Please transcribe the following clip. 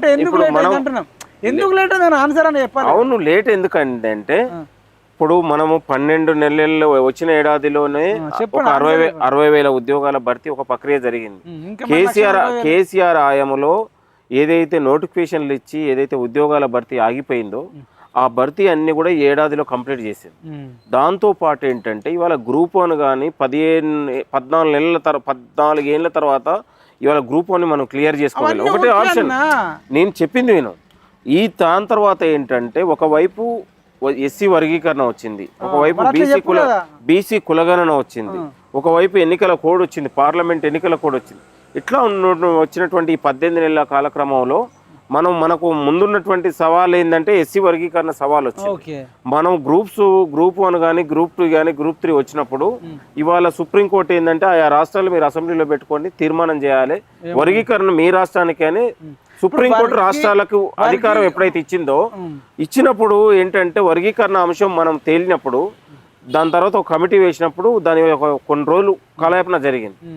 అంటే ఎందుకు ఇప్పుడు లేట్ మనం అయింది అంటున్నాం ఎందుకు లేట్ అయింది? ఆన్సర్ అని చెప్పాలి. అవును లేట్ ఎందుకంటే ఆ. ఇప్పుడు మనము పన్నెండు నెలల్లో వచ్చిన ఏడాదిలోనే ఒక అరవై అరవై వేల ఉద్యోగాల భర్తీ ఒక ప్రక్రియ జరిగింది. కేసీఆర్. కేసీఆర్ ఆయంలో ఏదైతే నోటిఫికేషన్లు ఇచ్చి ఏదైతే ఉద్యోగాల భర్తీ ఆగిపోయిందో ఆ భర్తీ అన్ని కూడా ఏడాదిలో కంప్లీట్ చేసింది. దాంతో పాటు ఏంటంటే ఇవాళ గ్రూప్ వన్ కానీ పదిహేను పద్నాలుగు నెలల తర్వాత పద్నాలుగు ఏళ్ళ తర్వాత ఇవాళ గ్రూప్ వన్ మనం క్లియర్ చేసుకోవాలి. ఒకటే ఆప్షన్. నేను చెప్పింది విను. ఈ దాని తర్వాత ఏంటంటే ఒకవైపు ఎస్సీ వర్గీకరణ వచ్చింది. ఒకవైపు బీసీ కుల. బీసీ కులగణన వచ్చింది. ఒకవైపు ఎన్నికల కోడ్ వచ్చింది. పార్లమెంట్ ఎన్నికల కోడ్ వచ్చింది. ఇట్లా ఉన్న వచ్చినటువంటి ఈ పద్దెనిమిది నెలల కాలక్రమంలో మనం మనకు ముందున్నటువంటి సవాల్ ఏంటంటే ఎస్సీ వర్గీకరణ సవాల్ వచ్చింది మనం గ్రూప్స్ గ్రూప్ వన్ కానీ గ్రూప్ టూ కానీ గ్రూప్ త్రీ వచ్చినప్పుడు ఇవాళ సుప్రీంకోర్టు ఏంటంటే ఆయా రాష్ట్రాలు మీరు అసెంబ్లీలో పెట్టుకోండి తీర్మానం చేయాలి. వర్గీకరణ మీ రాష్ట్రానికి అని సుప్రీంకోర్టు రాష్ట్రాలకు అధికారం ఎప్పుడైతే ఇచ్చిందో. ఇచ్చినప్పుడు ఏంటంటే వర్గీకరణ అంశం మనం తేలినప్పుడు దాని తర్వాత ఒక కమిటీ వేసినప్పుడు దాని ఒక కొన్ని రోజులు కాలయాపన జరిగింది.